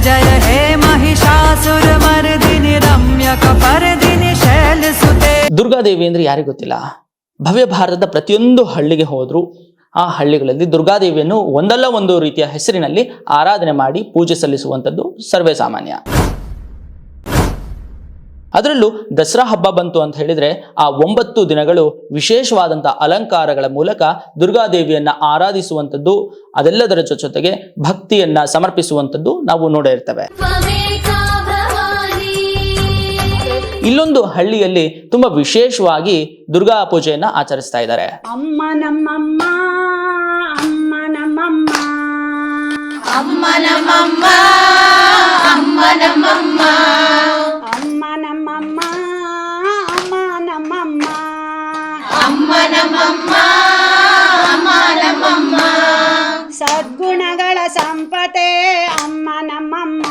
जय हे महिषासुरमर्दिनि रम्यकपर्दिनि शैलसुते ದುರ್ಗಾದೇವಿ ಅಂದ್ರೆ ಯಾರಿಗೂ ಗೊತ್ತಿಲ್ಲ ಭವ್ಯ ಭಾರತದ ಪ್ರತಿಯೊಂದು ಹಳ್ಳಿಗೆ ಹೋದ್ರು ಆ ಹಳ್ಳಿಗಳಲ್ಲಿ ದುರ್ಗಾದೇವಿಯನ್ನು ಒಂದಲ್ಲ ಒಂದು ರೀತಿಯ ಹೆಸರಿನಲ್ಲಿ ಆರಾಧನೆ ಮಾಡಿ ಪೂಜೆ ಸಲ್ಲಿಸುವಂಥದ್ದು ಸರ್ವೇ ಸಾಮಾನ್ಯ ಅದರಲ್ಲೂ ದಸರಾ ಹಬ್ಬ ಬಂತು ಅಂತ ಹೇಳಿದ್ರೆ ಆ ಒಂಬತ್ತು ದಿನಗಳು ವಿಶೇಷವಾದಂಥ ಅಲಂಕಾರಗಳ ಮೂಲಕ ದುರ್ಗಾದೇವಿಯನ್ನ ಆರಾಧಿಸುವಂಥದ್ದು ಅದೆಲ್ಲದರ ಜೊತೆಗೆ ಭಕ್ತಿಯನ್ನ ಸಮರ್ಪಿಸುವಂಥದ್ದು ನಾವು ನೋಡಿರ್ತೇವೆ ಇಲ್ಲೊಂದು ಹಳ್ಳಿಯಲ್ಲಿ ತುಂಬಾ ವಿಶೇಷವಾಗಿ ದುರ್ಗಾ ಪೂಜೆಯನ್ನ ಆಚರಿಸ್ತಾ ಇದ್ದಾರೆ. ಅಮ್ಮ ನಮ್ಮಮ್ಮ ಅಮ್ಮ ನಮ್ಮಮ್ಮ. ಅಮ್ಮ ನಮ್ಮಮ್ಮ ಅಮ್ಮ ನಮ್ಮಮ್ಮ. ಸದ್ಗುಣಗಳ ಸಂಪತೆ ಅಮ್ಮ ನಮ್ಮಮ್ಮ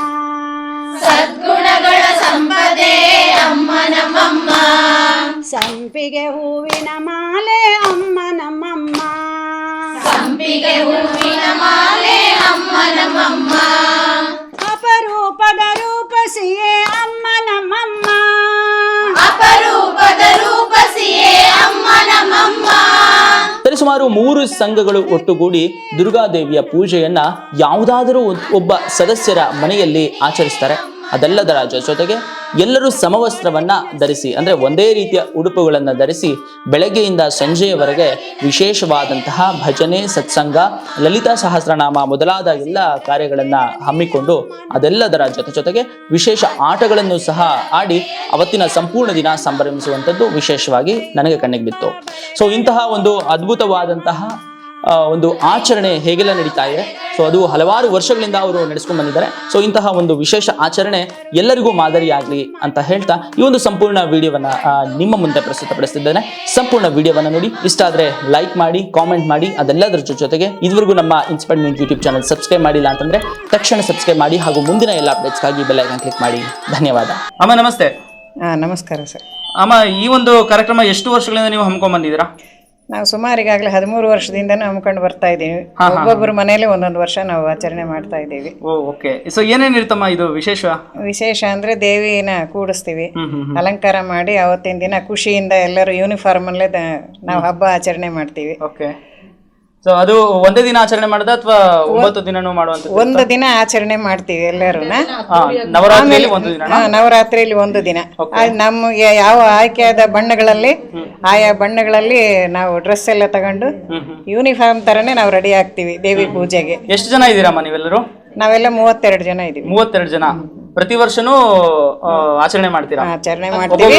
ಸದ್ಗುಣಗಳ ಸಂಪದೆ ಅಮ್ಮ ನಮ್ಮಮ್ಮ ಸಂಪಿಗೆ ಹೂವಿನ ಮಾಲೆ ಅಮ್ಮ ನಮ್ಮಮ್ಮ ಸಂಪಿಗೆ ಹೂವಿನ ಮಾಲೆ ಅಮ್ಮ ನಮ್ಮಮ್ಮ ಅಪರೂಪದ ರೂಪಸಿಯೇ ಅಮ್ಮ ನಮ್ಮಮ್ಮ ಅಪರೂಪದ ರೂಪಸಿಯೇ ಅಮ್ಮ ನಮ್ಮಮ್ಮ ಸರಿಸುಮಾರು ಮೂರು ಸಂಘಗಳು ಒಟ್ಟುಗೂಡಿ ದುರ್ಗಾದೇವಿಯ ಪೂಜೆಯನ್ನ ಯಾವುದಾದರೂ ಒಬ್ಬ ಸದಸ್ಯರ ಮನೆಯಲ್ಲಿ ಆಚರಿಸ್ತಾರೆ. ಅದೆಲ್ಲದರ ಜೊತೆಗೆ ಎಲ್ಲರೂ ಸಮವಸ್ತ್ರವನ್ನ ಧರಿಸಿ, ಅಂದ್ರೆ ಒಂದೇ ರೀತಿಯ ಉಡುಪುಗಳನ್ನು ಧರಿಸಿ, ಬೆಳಗ್ಗೆಯಿಂದ ಸಂಜೆಯವರೆಗೆ ವಿಶೇಷವಾದಂತಹ ಭಜನೆ, ಸತ್ಸಂಗ, ಲಲಿತಾ ಸಹಸ್ರನಾಮ ಮೊದಲಾದ ಎಲ್ಲ ಕಾರ್ಯಗಳನ್ನ ಹಮ್ಮಿಕೊಂಡು ಅದೆಲ್ಲದರ ಜೊತೆ ಜೊತೆಗೆ ವಿಶೇಷ ಆಟಗಳನ್ನು ಸಹ ಆಡಿ ಅವತ್ತಿನ ಸಂಪೂರ್ಣ ದಿನ ಸಂಭ್ರಮಿಸುವಂಥದ್ದು ವಿಶೇಷವಾಗಿ ನನಗೆ ಕಣ್ಣಿಗೆ ಬಿತ್ತು. ಸೊ ಇಂತಹ ಒಂದು ಅದ್ಭುತವಾದಂತಹ ಒಂದು ಆಚರಣೆ ಹೇಗೆಲ್ಲ ನಡೀತಾ ಇದೆ? ಸೊ ಅದು ಹಲವಾರು ವರ್ಷಗಳಿಂದ ಅವರು ನಡೆಸ್ಕೊಂಡು ಬಂದಿದ್ದಾರೆ. ಸೊ ಇಂತಹ ಒಂದು ವಿಶೇಷ ಆಚರಣೆ ಎಲ್ಲರಿಗೂ ಮಾದರಿಯಾಗಲಿ ಅಂತ ಹೇಳ್ತಾ ಈ ಒಂದು ಸಂಪೂರ್ಣ ವಿಡಿಯೋವನ್ನ ನಿಮ್ಮ ಮುಂದೆ ಪ್ರಸ್ತುತಪಡಿಸ್ತಿದ್ದೇನೆ. ಸಂಪೂರ್ಣ ವಿಡಿಯೋವನ್ನ ನೋಡಿ. ಇಷ್ಟ ಆದರೆ ಲೈಕ್ ಮಾಡಿ ಕಾಮೆಂಟ್ ಮಾಡಿ. ಅದೆಲ್ಲದರ ಜೊತೆಗೆ ಇದುವರೆಗೂ ನಮ್ಮ ಇನ್ಸ್ಪೈರ್ಮೆಂಟ್ ಯೂಟ್ಯೂಬ್ ಚಾನಲ್ ಸಬ್ಸ್ಕ್ರೈಬ್ ಮಾಡಿಲ್ಲ ಅಂತಂದ್ರೆ ತಕ್ಷಣ ಸಬ್ಸ್ಕ್ರೈಬ್ ಮಾಡಿ ಹಾಗೂ ಮುಂದಿನ ಎಲ್ಲ ಅಪ್ಡೇಟ್ಸ್ಗಾಗಿ ಬೆಲ್ ಐಕಾನ್ ಕ್ಲಿಕ್ ಮಾಡಿ. ಧನ್ಯವಾದ. ಅಮ್ಮ ನಮಸ್ತೆ. ನಮಸ್ಕಾರ ಸರ್. ಅಮ್ಮ ಈ ಒಂದು ಕಾರ್ಯಕ್ರಮ ಎಷ್ಟು ವರ್ಷಗಳಿಂದ ನೀವು ಹಮ್ಮಿಕೊಂಡ್ ಬಂದಿದ್ದೀರಾ? ನಾವು ಸುಮಾರು ಈಗಾಗಲೇ ಹದಿಮೂರು ವರ್ಷದಿಂದನೂ ಹಮ್ಮಿಕೊಂಡು ಬರ್ತಾ ಇದ್ದೀವಿ. ಒಬ್ಬೊಬ್ಬರು ಮನೆಯಲ್ಲಿ ಒಂದೊಂದು ವರ್ಷ ನಾವು ಆಚರಣೆ ಮಾಡ್ತಾ ಇದ್ದೀವಿ. ಓ ಓಕೆ ಸೊ ಏನೇನು ಇರ್ತಮ್ಮ ಇದು ವಿಶೇಷ? ವಿಶೇಷ ಅಂದ್ರೆ ದೇವಿನ ಕೂಡಿಸ್ತೀವಿ. ಅಲಂಕಾರ ಮಾಡಿ ಅವತ್ತಿನ ದಿನ ಖುಷಿಯಿಂದ ಎಲ್ಲರೂ ಯೂನಿಫಾರ್ಮ್ ಅಲ್ಲೇ ನಾವು ಹಬ್ಬ ಆಚರಣೆ ಮಾಡ್ತೀವಿ. ಓಕೆ ಸೊ ಅದು ಒಂದೇ ದಿನ ಆಚರಣೆ ಮಾಡುದ ಅಥವಾ ಒಂಬತ್ತು ದಿನನೂ ಮಾಡುವಂತ ಒಂದು ದಿನ ಆಚರಣೆ ಮಾಡ್ತೀವಿ ಎಲ್ಲರೂ ಹಾ, ನವರಾತ್ರಿಯಲ್ಲಿ ಒಂದು ದಿನ ನವರಾತ್ರಿಯಲ್ಲಿ ಒಂದು ದಿನ. ಆ, ನಮಗೆ ಯಾವ ಆಯ್ಕೆಯಾದ ಬಣ್ಣಗಳಲ್ಲಿ ಆಯಾ ಬಣ್ಣಗಳಲ್ಲಿ ನಾವು ಡ್ರೆಸ್ ಎಲ್ಲ ತಗೊಂಡು ಯೂನಿಫಾರ್ಮ್ ತರನೇ ನಾವು ರೆಡಿ ಆಗ್ತೀವಿ ದೇವಿ ಪೂಜೆಗೆ. ಎಷ್ಟು ಜನ ಇದ್ದೀರಮ್ಮ ನೀವೆಲ್ಲರೂ? ನಾವೆಲ್ಲ ಮೂವತ್ತೆರಡು ಜನ ಇದ್ದೀವಿ. ಮೂವತ್ತೆರಡು ಜನ. ಪ್ರತಿ ವರ್ಷನೂ ಆ, ಆಚರಣೆ ಮಾಡ್ತೀರಾ? ಆಚರಣೆ ಮಾಡ್ತೀವಿ.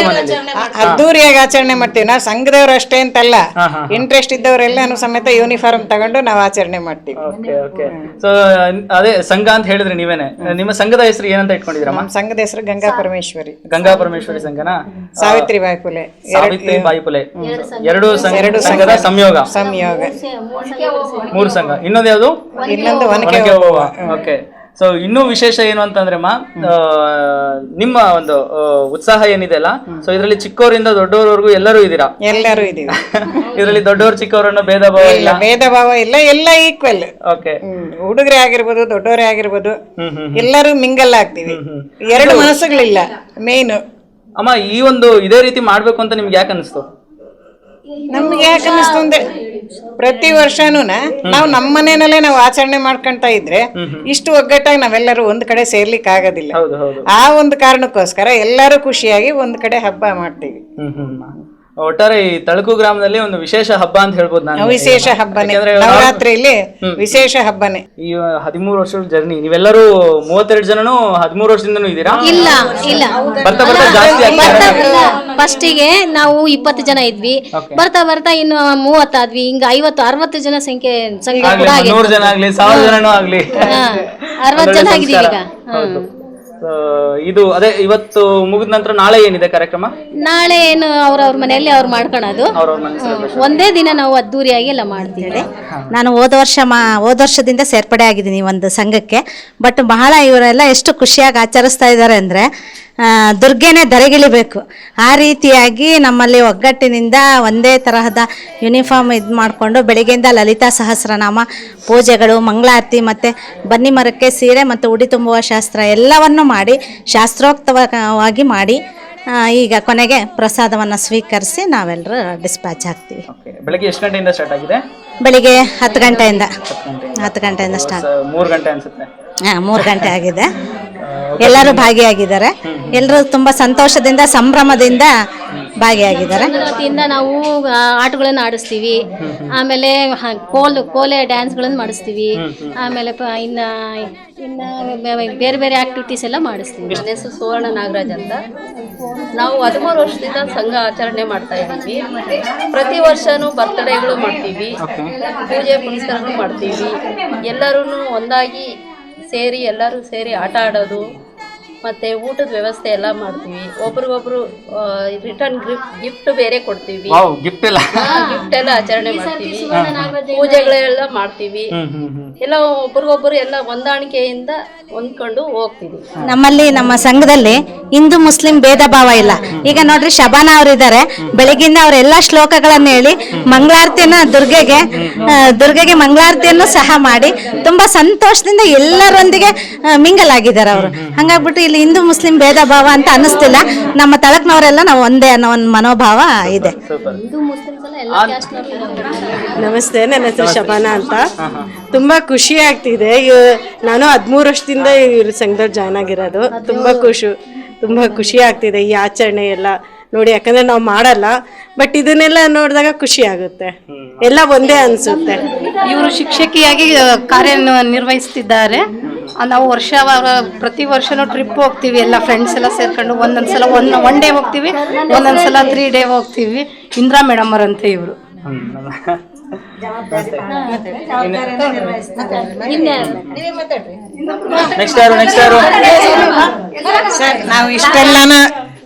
ಆ- ಅದ್ದೂರಿಯಾಗಿ ಆಚರಣೆ ಮಾಡ್ತೀವಿ. ನಾವು ಸಂಘದವ್ರು ಅಷ್ಟೇ ಅಂತಲ್ಲ. ಇಂಟ್ರೆಸ್ಟ್ ಇದ್ದವರೆಲ್ಲಾನು ಸಮೇತ ಯೂನಿಫಾರ್ಮ್ ತಗೊಂಡು ನಾವು ಆಚರಣೆ ಮಾಡ್ತೀವಿ. Okay okay. ಸೊ ಅದೇ ಸಂಘ ಅಂತ ಹೇಳಿದ್ರಿ ನೀವೇನೆ. ನಿಮ್ಮ ಸಂಘದ ಹೆಸರು ಏನಂತ ಇಟ್ಕೊಂಡಿದ್ದೀರಮ್ಮ? ನಮ್ಮ ಸಂಘದ ಹೆಸರು ಗಂಗಾ ಪರಮೇಶ್ವರಿ. ಗಂಗಾ ಪರಮೇಶ್ವರಿ ಸಂಘನಾ? ಸಾವಿತ್ರಿ ಬಾಯಿ ಫುಲೆ ಸಾವಿತ್ರಿ ಬಾಯಿಪುಲೆ ಎರಡು ಸಂಘ. ಸಂಘದ ಸಂಯೋಗ. ಸಂಯೋಗ. ಮೂರು ಸಂಘ ಇನ್ನೊಂದು ಯಾವುದು? ಇನ್ನೊಂದು ಒನಕೆ ಒನಕೆ ಓಕೆ. ಸೊ ಇನ್ನೂ ವಿಶೇಷ ಏನು ಅಂತಂದ್ರೆ ಮಾ ನಿಮ್ಮ ಒಂದು ಉತ್ಸಾಹ ಏನಿದೆ ಅಲ್ಲ? ಸೊ ಇದರಲ್ಲಿ ಚಿಕ್ಕವರಿಂದ ದೊಡ್ಡವರವರೆಗೂ ಎಲ್ಲರೂ ಇದ್ದೀರಾ? ಎಲ್ಲರೂ ಇದೀವಿ ಇದರಲ್ಲಿ ದೊಡ್ಡವರು ಚಿಕ್ಕವರನ್ನು ಭೇದ ಭಾವ ಇಲ್ಲ? ಇಲ್ಲ ಭೇದ ಭಾವ ಇಲ್ಲ ಎಲ್ಲ ಈಕ್ವಲ್ ಓಕೆ ಹುಡುಗರೇ ಆಗಿರ್ಬೋದು ದೊಡ್ಡವರೇ ಆಗಿರ್ಬೋದು ಎಲ್ಲರೂ ಮಿಂಗಲ್ ಆಗ್ತೀವಿ. ಎರಡು ಮನಸ್ಸುಗಳಿಲ್ಲ ಮೇನ್ ಅಮ್ಮ ಈ ಒಂದು ಇದೇ ರೀತಿ ಮಾಡ್ಬೇಕು ಅಂತ ನಿಮ್ಗೆ ಯಾಕೆ ಅನಿಸ್ತು? ನಮ್ಗೆ ಯಾಕೆ ಅನ್ನಿಸ್ತು ಅಂದ್ರೆ ಪ್ರತಿ ವರ್ಷನೂ ನಾವು ನಮ್ಮ ಮನೆಯಲ್ಲೇ ನಾವು ಆಚರಣೆ ಮಾಡ್ಕೊಂತ ಇದ್ರೆ ಇಷ್ಟು ಒಗ್ಗಟ್ಟಾಗಿ ನಾವೆಲ್ಲರೂ ಒಂದ್ ಕಡೆ ಸೇರ್ಲಿಕ್ಕೆ ಆಗೋದಿಲ್ಲ ಆ ಒಂದು ಕಾರಣಕ್ಕೋಸ್ಕರ ಎಲ್ಲರೂ ಖುಷಿಯಾಗಿ ಒಂದ್ ಕಡೆ ಹಬ್ಬ ಮಾಡ್ತೀವಿ. ಒಟ್ಟಾರೆ ಈ ತಳಕು ಗ್ರಾಮದಲ್ಲಿ ಒಂದು ವಿಶೇಷ ಹಬ್ಬ ಅಂತ ಹೇಳ್ಬೋದು ನಾನು. ವಿಶೇಷ ಹಬ್ಬನೇ. ಯಾಕಂದ್ರೆ ನವರಾತ್ರಿಯಲ್ಲಿ ವಿಶೇಷ ಹಬ್ಬನೇ. ಈ ಹದಿಮೂರು ವರ್ಷದ ಜರ್ನಿ. ನೀವೆಲ್ಲರೂ ಮೂವತ್ತೆರಡು ಜನನು ಹದಿಮೂರು ವರ್ಷದಿಂದನೂ ಇದ್ದೀರಾ? ಇಲ್ಲ ಇಲ್ಲ. ಬರ್ತಾ ಬರ್ತಾ ಜಾಸ್ತಿ ಆಗ್ತಾ ಫಸ್ಟಿಗೆ ನಾವು ಇಪ್ಪತ್ತು ಜನ ಇದ್ವಿ. ಬರ್ತಾ ಬರ್ತಾ ಇನ್ನು ಮೂವತ್ತಾದ್ವಿ ಹಿಂಗ ಐವತ್ತು ಅರವತ್ತು ಜನ ಸಂಖ್ಯೆ ಸಂಖ್ಯೆ ಕೂಡ ಆಗ್ಲಿ ನೂರು ಜನ ಆಗ್ಲಿ ಸಾವಿರ ಜನನೂ ಆಗ್ಲಿ. ಅರವತ್ತು ಜನ ಆಗಿದೀವಿ ಈಗ. ಹೌದು. ಇದು ಅದೇ ಇವತ್ತು ಮುಗಿದ ನಂತರ ನಾಳೆ ಏನಿದೆ ಕಾರ್ಯಕ್ರಮ? ನಾಳೆ ಏನು ಅವ್ರವ್ರ ಮನೆಯಲ್ಲಿ ಅವ್ರು ಮಾಡ್ಕೊಳೋದು. ಅವ್ರವ್ರ ಒಂದೇ ದಿನ ನಾವು ಅದ್ದೂರಿಯಾಗಿ ಎಲ್ಲ ಮಾಡ್ತೀವಿ. ನಾನು ಹೋದ ವರ್ಷ ಮಾ ಹೋದ ವರ್ಷದಿಂದ ಸೇರ್ಪಡೆ ಆಗಿದ್ದೀನಿ ಒಂದು ಸಂಘಕ್ಕೆ. ಬಟ್ ಬಹಳ ಇವರೆಲ್ಲ ಎಷ್ಟು ಖುಷಿಯಾಗಿ ಆಚರಿಸ್ತಾ ಇದ್ದಾರೆ ಅಂದರೆ ದುರ್ಗೆನೇ ಧರೆಗಿಳಿಬೇಕು. ಆ ರೀತಿಯಾಗಿ ನಮ್ಮಲ್ಲಿ ಒಗ್ಗಟ್ಟಿನಿಂದ ಒಂದೇ ತರಹದ ಯೂನಿಫಾರ್ಮ್ ಇದು ಮಾಡಿಕೊಂಡು ಬೆಳಗ್ಗೆಯಿಂದ ಲಲಿತಾ ಸಹಸ್ರನಾಮ ಪೂಜೆಗಳು ಮಂಗಳಾರತಿ ಮತ್ತು ಬನ್ನಿ ಮರಕ್ಕೆ ಸೀರೆ ಮತ್ತು ಉಡಿ ತುಂಬುವ ಶಾಸ್ತ್ರ ಎಲ್ಲವನ್ನು ಮಾಡಿ ಶಾಸ್ತ್ರೋಕ್ತವಾಗಿ ಮಾಡಿ ಈಗ ಕೊನೆಗೆ ಪ್ರಸಾದವನ್ನು ಸ್ವೀಕರಿಸಿ ನಾವೆಲ್ಲರೂ ಡಿಸ್ಪ್ಯಾಚ್ ಆಗ್ತೀವಿ. ಬೆಳಗ್ಗೆ ಎಷ್ಟು ಗಂಟೆಯಿಂದ ಸ್ಟಾರ್ಟ್ ಆಗಿದೆ? ಬೆಳಿಗ್ಗೆ ಹತ್ತು ಗಂಟೆಯಿಂದ ಹತ್ತು ಗಂಟೆಯಿಂದ. ಸ್ಟಾರ್ಟ್ ಮೂರು ಗಂಟೆ ಅನಿಸುತ್ತೆ. ಹಾಂ ಮೂರು ಗಂಟೆ ಆಗಿದೆ. ಎಲ್ಲರೂ ಭಾಗಿಯಾಗಿದ್ದಾರೆ. ಎಲ್ಲರೂ ತುಂಬಾ ಸಂತೋಷದಿಂದ ಸಂಭ್ರಮದಿಂದ ಭಾಗಿಯಾಗಿದ್ದಾರೆ. ವತಿಯಿಂದ ನಾವು ಆ, ಆಟಗಳನ್ನು ಆಡಿಸ್ತೀವಿ. ಆಮೇಲೆ ಹ- ಕೋಲ್ ಕೋಲೆ ಡ್ಯಾನ್ಸ್ಗಳನ್ನು ಮಾಡಿಸ್ತೀವಿ. ಆಮೇಲೆ ಪ- ಇನ್ನ ಇನ್ನ ಬೆ- ಬೇರೆ ಬೇರೆ ಆಕ್ಟಿವಿಟೀಸ್ ಎಲ್ಲ ಮಾಡಿಸ್ತೀವಿ. ನನ್ನ ಹೆಸರು ಸುವರ್ಣ ನಾಗರಾಜ್ ಅಂತ. ನಾವು ಹದಿಮೂರು ವರ್ಷದಿಂದ ಸಂಘ ಆಚರಣೆ ಮಾಡ್ತಾ ಇದ್ದೀವಿ. ಪ್ರತಿ ವರ್ಷನೂ ಬರ್ತ್ಡೇಗಳು ಮಾಡ್ತೀವಿ. ಪೂಜೆ ಪುನಸ್ಕಾರಗಳು ಮಾಡ್ತೀವಿ. ಎಲ್ಲರೂ ಒಂದಾಗಿ ಸೇರಿ ಎಲ್ಲರೂ ಸೇರಿ ಆಟ ಆಡೋದು. ಮತ್ತು ಊಟದ ವ್ಯವಸ್ಥೆ ಎಲ್ಲ ಮಾಡ್ತೀವಿ. ಒಬ್ರಿಗೊಬ್ರು ರಿಟರ್ನ್ ಗಿಫ್ಟ್ ಬೇರೆ ಕೊಡ್ತೀವಿ. ಗಿಫ್ಟ್ ಎಲ್ಲ. ಗಿಫ್ಟ್ ಎಲ್ಲ ಆಚರಣೆ ಮಾಡ್ತೀವಿ. ಪೂಜೆಗಳೆಲ್ಲ ಮಾಡ್ತೀವಿ. ಎಲ್ಲ ಒಬ್ರಿಗೊಬ್ರು ಎಲ್ಲ ಹೊಂದಾಣಿಕೆಯಿಂದ ಹೊಂದ್ಕೊಂಡು ಹೋಗ್ತೀವಿ. ನಮ್ಮಲ್ಲಿ ನಮ್ಮ ಸಂಘದಲ್ಲಿ ಹಿಂದೂ ಮುಸ್ಲಿಂ ಭೇದ ಭಾವ ಇಲ್ಲ. ಈಗ ನೋಡ್ರಿ ಶಬಾನ ಅವರಿದ್ದಾರೆ ಬೆಳಗಿಂದ ಅವರೆಲ್ಲ ಶ್ಲೋಕಗಳನ್ನು ಹೇಳಿ ಮಂಗಳಾರತಿಯನ್ನ ದುರ್ಗೆಗೆ ದುರ್ಗೆಗೆ ಮಂಗಳಾರತಿಯನ್ನು ಸಹ ಮಾಡಿ ತುಂಬಾ ಸಂತೋಷದಿಂದ ಎಲ್ಲರೊಂದಿಗೆ ಮಿಂಗಲ್ ಆಗಿದ್ದಾರೆ ಅವರು. ಹಂಗಾಗ್ಬಿಟ್ಟು ಇಲ್ಲಿ ಹಿಂದೂ ಮುಸ್ಲಿಂ ಭೇದ ಭಾವ ಅಂತ ಅನ್ನಿಸ್ತಿಲ್ಲ. ನಮ್ಮ ತಳಕ್ನವರೆಲ್ಲ ನಾವು ಒಂದೇ ಅನ್ನೋ ಒಂದು ಮನೋಭಾವ ಇದೆ. ನಮಸ್ತೆ ನನ್ನ ಹೆಸರು ಶಬಾನ ಅಂತ. ತುಂಬಾ ಖುಷಿ ಆಗ್ತಿದೆ. ಇವ್- ನಾನು ಹದಿಮೂರು ವರ್ಷದಿಂದ ಇವ್ರ ಸಂಘದಲ್ಲಿ ಜಾಯ್ನ್ ಆಗಿರೋದು. ತುಂಬಾ ಖುಷಿ ತುಂಬಾ ಖುಷಿ ಆಗ್ತಿದೆ ಈ ಆಚರಣೆ ಎಲ್ಲ ನೋಡಿ ಯಾಕಂದ್ರೆ ನಾವು ಮಾಡಲ್ಲ ಬಟ್ ಇದನ್ನೆಲ್ಲ ನೋಡಿದಾಗ ಖುಷಿ ಆಗುತ್ತೆ. ಎಲ್ಲ ಒಂದೇ ಅನ್ಸುತ್ತೆ. ಇವರು ಶಿಕ್ಷಕಿಯಾಗಿ ಕಾರ್ಯ ನಿರ್ವಹಿಸ್ತಿದ್ದಾರೆ ನಾವು ವರ್ಷ ಪ್ರತಿ ವರ್ಷನೂ ಟ್ರಿಪ್ ಹೋಗ್ತೀವಿ, ಎಲ್ಲ ಫ್ರೆಂಡ್ಸ್ ಎಲ್ಲ ಸೇರ್ಕೊಂಡು ಒಂದೊಂದ್ಸಲ ಒನ್ ಒನ್ ಡೇ ಹೋಗ್ತೀವಿ, ಒಂದೊಂದ್ಸಲ ತ್ರೀ ಡೇ ಹೋಗ್ತೀವಿ. ಇಂದ್ರಾ ಮೇಡಮ್ ಅವರಂತೆ ಇವರು. ನೆಕ್ಸ್ಟ್ ನೆಕ್ಸ್ಟ್ ಸರ್ ನಾವು ಇಷ್ಟೆಲ್ಲನ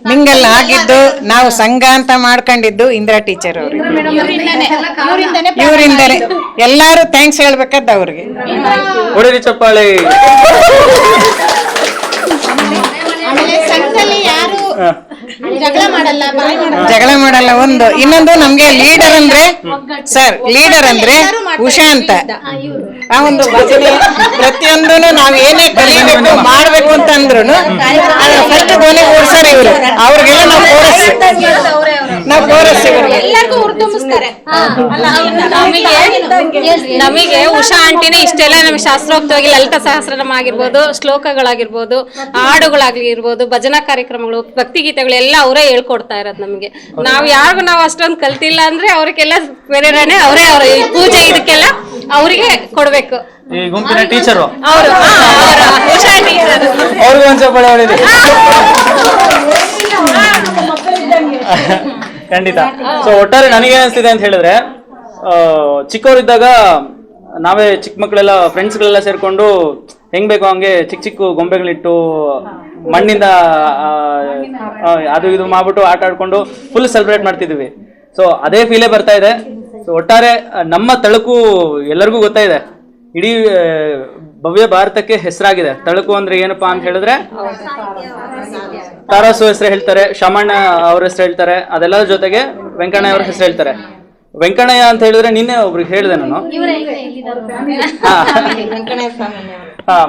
ಮಿಂಗಲ್ ಆಗಿದ್ದು ನಾವು ಸಂಘ ಅಂತ ಮಾಡ್ಕೊಂಡಿದ್ದು ಇಂದಿರಾ ಟೀಚರ್ ಅವರು. ಇವರಿಂದಲೇ ಎಲ್ಲಾರು ಥ್ಯಾಂಕ್ಸ್ ಹೇಳ್ಬೇಕಾದ ಅವ್ರಿಗೆ. ಹೊಡಿರಿ ಚಪ್ಪಾಳೆ. ಜಗಳ ಮಾಡಲ್ಲ ಒಂದು. ಇನ್ನೊಂದು ನಮ್ಗೆ ಲೀಡರ್ ಅಂದ್ರೆ ಸರ್ ಲೀಡರ್ ಅಂದ್ರೆ ಉಷಾ ಅಂತ. ಆ ಒಂದು ಭಜನೆ ಪ್ರತಿಯೊಂದು ನಾವ್ ಏನೇ ಕಲಿಬೇಕು ಮಾಡ್ಬೇಕು ಅಂತ ಅಂದ್ರು ಫಸ್ಟ್ ಕೊನೆ ಓಡಿಸ್ತಾರೆ ಇವರು. ಅವ್ರಿಗೆಲ್ಲ ನಾವು ಕೋರಸ್ ನಾವು ನಮಗೆ ಉಷಾ ಆಂಟಿನೇ ಇಷ್ಟೆಲ್ಲ ನಮ್ಗೆ ಶಾಸ್ತ್ರೋಕ್ತವಾಗಿ ಲಲಿತ ಸಹಸ್ರನಾಮ ಆಗಿರ್ಬೋದು ಶ್ಲೋಕಗಳಾಗಿರ್ಬೋದು ಹಾಡುಗಳಾಗಿರ್ಬೋದು ಭಜನಾ ಕಾರ್ಯಕ್ರಮಗಳು ಭಕ್ತಿಗೀತೆಗಳು ಎಲ್ಲ ಅವರೇ ಹೇಳ್ಕೊಡ್ತಾ ಇರೋದು ನಮಗೆ. ನಾವು ಯಾರಿಗೂ ನಾವು ಅಷ್ಟೊಂದು ಕಲ್ತಿಲ್ಲ ಅಂದ್ರೆ ಅವ್ರಿಗೆಲ್ಲ ಬೇರೆ ಅವರೇ ಅವ್ರ ಈ ಪೂಜೆ ಇದಕ್ಕೆಲ್ಲ ಅವರಿಗೆ ಕೊಡ್ಬೇಕು. ಈ ಗುಂಪಿನ ಟೀಚರು ಅವ್ರಿಗೂ ಒಂದ್ಸಲ ಖಂಡಿತ. ಸೊ ಒಟ್ಟಾರೆ ನನಗೆ ಅನಿಸ್ತಿದೆ ಅಂತ ಹೇಳಿದ್ರೆ ಚಿಕ್ಕವರಿದ್ದಾಗ ನಾವೇ ಚಿಕ್ಕ ಮಕ್ಕಳೆಲ್ಲ ಫ್ರೆಂಡ್ಸ್ಗಳೆಲ್ಲ ಸೇರ್ಕೊಂಡು ಹೆಂಗ್ ಬೇಕೋ ಹಂಗೆ ಚಿಕ್ಕ ಚಿಕ್ಕ ಗೊಂಬೆಗಳಿಟ್ಟು ಮಣ್ಣಿಂದ ಅದು ಇದು ಮಾಡ್ಬಿಟ್ಟು ಆಟ ಆಡ್ಕೊಂಡು ಫುಲ್ ಸೆಲೆಬ್ರೇಟ್ ಮಾಡ್ತಿದ್ವಿ. ಸೊ ಅದೇ ಫೀಲೇ ಬರ್ತಾ ಇದೆ. ಸೊ ಒಟ್ಟಾರೆ ನಮ್ಮ ತಳುಕು ಎಲ್ಲರಿಗೂ ಗೊತ್ತಾಯಿದೆ ಇಡೀ ಆ, ಭವ್ಯ ಭಾರತಕ್ಕೆ ಹೆಸರಾಗಿದೆ. ತಳಕು ಅಂದ್ರೆ ಏನಪ್ಪಾ ಅಂತ ಹೇಳಿದ್ರೆ ತಾರಾಸು ಹೆಸರು ಹೇಳ್ತಾರೆ ಶಮಣ್ಣ ಅವ್ರ ಹೆಸರು ಹೇಳ್ತಾರೆ ಅದೆಲ್ಲರ ಜೊತೆಗೆ ವೆಂಕಣ್ಣಯ್ಯ ಅವ್ರ ಹೆಸರು ಹೇಳ್ತಾರೆ. ವೆಂಕಣ್ಣಯ್ಯ ಅಂತ ಹೇಳಿದ್ರೆ ನಿನ್ನೆ ಒಬ್ರಿಗೆ ಹೇಳಿದೆ ನಾನು. ಹಾ.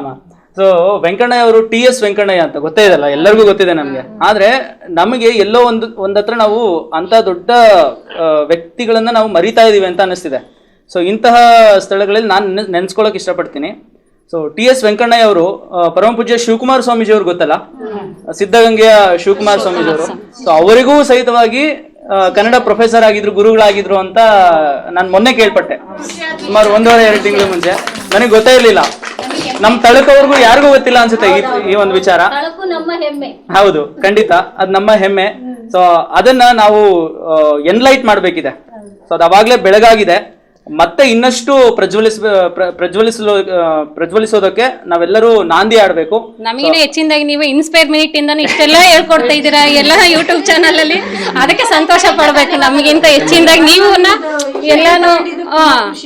ಸೊ ವೆಂಕಣ್ಣಯ್ಯ ಅವರು ಟಿ ಎಸ್ ವೆಂಕಣ್ಣಯ್ಯ ಅಂತ ಗೊತ್ತೇ ಇದಲ್ಲ ಎಲ್ಲರಿಗೂ ಗೊತ್ತಿದೆ ನಮಗೆ. ಆದ್ರೆ ನಮಗೆ ಎಲ್ಲೋ ಒಂದು ಒಂದತ್ರ ನಾವು ಅಂತ ದೊಡ್ಡ ವ್ಯಕ್ತಿಗಳನ್ನ ನಾವು ಮರಿತಾ ಇದೀವಿ ಅಂತ ಅನಿಸ್ತಿದೆ ಸೊ ಇಂತಹ ಸ್ಥಳಗಳಲ್ಲಿ ನಾನು ನೆನೆಸ್ಕೊಳ್ಳೋಕೆ ಇಷ್ಟಪಡ್ತೀನಿ. ಸೊ ಟಿ ಎಸ್ ವೆಂಕಣ್ಣಯ್ಯ ಅವರು ಪರಮಪೂಜ್ಯ ಪರಮ ಪೂಜ್ಯ ಶಿವಕುಮಾರ ಸ್ವಾಮೀಜಿ ಅವರು ಗೊತ್ತಲ್ಲ ಸಿದ್ಧಗಂಗೆಯ ಶಿವಕುಮಾರ ಸ್ವಾಮೀಜಿ. ಅವರು ಸೊ ಅವರಿಗೂ ಸಹಿತವಾಗಿ ಕನ್ನಡ ಪ್ರೊಫೆಸರ್ ಆಗಿದ್ರು ಗುರುಗಳಾಗಿದ್ರು ಅಂತ ನಾನು ಮೊನ್ನೆ ಕೇಳ್ಪಟ್ಟೆ. ಸುಮಾರು ಒಂದೂವರೆ ಎರಡು ತಿಂಗಳ ಮುಂಚೆ. ನನಗೆ ಗೊತ್ತೇ ಇರಲಿಲ್ಲ. ನಮ್ಮ ತಳಕವ್ರಿಗೂ ಯಾರಿಗೂ ಗೊತ್ತಿಲ್ಲ ಅನ್ಸುತ್ತೆ ಈ- ಒಂದು ವಿಚಾರ. ಹೌದು ಖಂಡಿತ. ಅದು ನಮ್ಮ ಹೆಮ್ಮೆ. ಸೊ ಅದನ್ನ ನಾವು ಎನ್ಲೈಟ್ ಮಾಡಬೇಕಿದೆ. ಸೊ ಅದು ಅವಾಗಲೇ ಬೆಳಗಾಗಿದೆ. ಮತ್ತೆ ಇನ್ನಷ್ಟು ಪ್ರಜ್ವಲಿಸ ಪ್ರ- ಪ್ರಜ್ವಲಿಸಲು ಪ್ರಜ್ವಲಿಸೋದಕ್ಕೆ ನಾವೆಲ್ಲರೂ ನಾಂದಿ ಆಡಬೇಕು ನಮಗೆ ಹೆಚ್ಚಿನದಾಗಿ ನೀವು ಇನ್ಸ್ಪೈರ್ ಮಿನಿಟ್ ಇಂದ ಇಷ್ಟೆಲ್ಲ ಹೇಳ್ಕೊಡ್ತಾ ಇದ್ದೀರಾ ಎಲ್ಲ ಯೂಟ್ಯೂಬ್ ಚಾನಲ್ ಅಲ್ಲಿ. ಅದಕ್ಕೆ ಸಂತೋಷ ಪಡ್ಬೇಕು ನಮಗಿಂತ ಹೆಚ್ಚಿನದಾಗಿ ನೀವು ಎಲ್ಲಾನು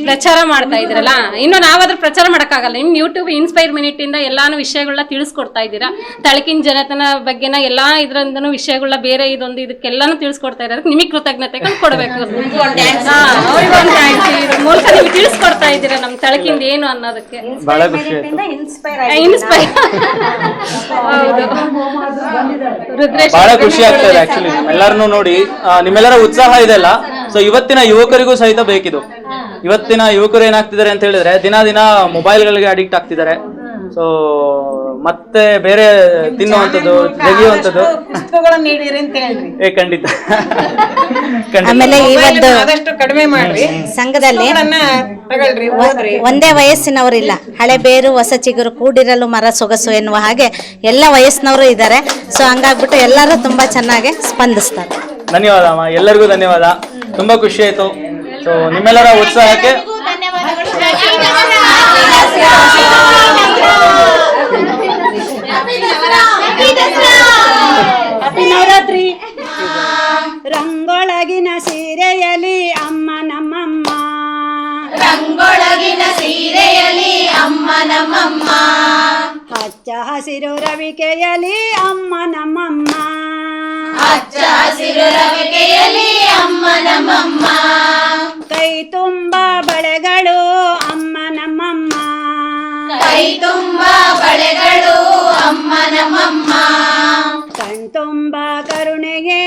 ಪ್ರಚಾರ ಮಾಡ್ತಾ ಇದ್ರಲ್ಲ ಇನ್ನು ನಾವಾದ್ರೂ ಪ್ರಚಾರ ಮಾಡಕ್ಕಾಗಲ್ಲ. ನಿಮ್ ಯೂಟ್ಯೂಬ್ ಇನ್ಸ್ಪೈರ್ ಮಿನಿಟ್ ಇಂದ ಎಲ್ಲಾನು ವಿಷಯಗಳನ್ನ ತಿಳಿಸ್ಕೊಡ್ತಾ ಇದ್ದೀರಾ? ತಳಕಿನ ಜನತನ ಬಗ್ಗೆನ ಎಲ್ಲಾ ಇದ್ರಿಂದನು ವಿಷಯಗಳನ್ನ ಬೇರೆ ಇದೊಂದು ಇದಕ್ಕೆಲ್ಲಾನು ತಿಳಿಸ್ಕೊಡ್ತಾ ಇರೋದಕ್ಕೆ ನಿಮಗೆ ಕೃತಜ್ಞತೆಗಳು ಕೊಡ್ಬೇಕು. ಮೂಲಕ ನೀವು ತಿಳಿಸ್ಕೊಡ್ತಾ ಇದ್ದೀರಾ ನಮ್ ತಳಕಿಂದ ಏನು ಅನ್ನೋದಕ್ಕೆ? ಬಹಳ ಖುಷಿ ಆಯ್ತು. ಇನ್ಸ್ಪೈರ್ ಹೌದು. ರುದ್ರೇಶ್ ಬಹಳ ಖುಷಿ ಆಗ್ತದೆ ಆಕ್ಚುಲಿ ಎಲ್ಲರನ್ನೂ ನೋಡಿ ನಿಮ್ಮೆಲ್ಲರ ಉತ್ಸಾಹ ಇದೆಲ್ಲ. ಸೊ ಇವತ್ತಿನ ಯುವಕರಿಗೂ ಸಹಿತ ಬೇಕಿದು. ಇವತ್ತಿನ ಯುವಕರು ಏನಾಗ್ತಿದ್ದಾರೆ ಅಂತ ಹೇಳಿದ್ರೆ ದಿನ ದಿನ ಮೊಬೈಲ್ಗಳಿಗೆ ಅಡಿಕ್ಟ್ ಆಗ್ತಿದ್ದಾರೆ. ಸೊ ಮತ್ತೆ ಬೇರೆ ತಿನ್ನುವಂಥದ್ದು ಜಗಿಯುವಂಥದ್ದು ಪುಸ್ತಕಗಳನ್ನ ನೀಡಿರಿ ಅಂತ ಹೇಳ್ರಿ. ಏ ಖಂಡಿತ. ಆಮೇಲೆ ಇವತ್ತು ಆದಷ್ಟು ಕಡಿಮೆ ಮಾಡ್ರಿ. ಸಂಘದಲ್ಲಿ ಒಂದೇ ವಯಸ್ಸಿನವರಿಲ್ಲ ಹಳೆ ಬೇರು ಹೊಸ ಚಿಗುರು ಕೂಡಿರಲು ಮರ ಸೊಗಸು ಎನ್ನುವ ಹಾಗೆ ಎಲ್ಲ ವಯಸ್ಸಿನವರು ಇದ್ದಾರೆ. ಸೊ ಹಂಗಾಗ್ಬಿಟ್ಟು ಎಲ್ಲರೂ ತುಂಬಾ ಚೆನ್ನಾಗಿ ಸ್ಪಂದಿಸ್ತಾರೆ. ಧನ್ಯವಾದ ಅಮ್ಮ. ಎಲ್ಲರಿಗೂ ಧನ್ಯವಾದ. ತುಂಬಾ ಖುಷಿ ಆಯ್ತು. ಸೊ ನಿಮ್ಮೆಲ್ಲರ ಉತ್ಸಾಹಕ್ಕೆ ನವರಾತ್ರಿ ರಂಗೊಳಗಿನ ಸೀರೆಯಲಿ ಅಮ್ಮ ನಮ್ಮಮ್ಮ. ರಂಗೊಳಗಿನ ಸೀರೆಯಲಿ ಅಮ್ಮ ನಮ್ಮಮ್ಮ. ಹಚ್ಚ ಹಸಿರು ರವಿಕೆಯಲಿ ಅಮ್ಮ ನಮ್ಮಮ್ಮ. ಹಚ್ಚ ಹಸಿರು ರವಿಕೆಯಲಿ ಅಮ್ಮ ನಮ್ಮಮ್ಮ. ಕೈ ತುಂಬ ಬಳೆಗಳು ಅಮ್ಮ ನಮ್ಮಮ್ಮ. ಕೈ ತುಂಬ ಬಳೆಗಳು ಅಮ್ಮ ನಮ್ಮಮ್ಮ. ಕಣ್ತುಂಬ ಕರುಣೆಗೆ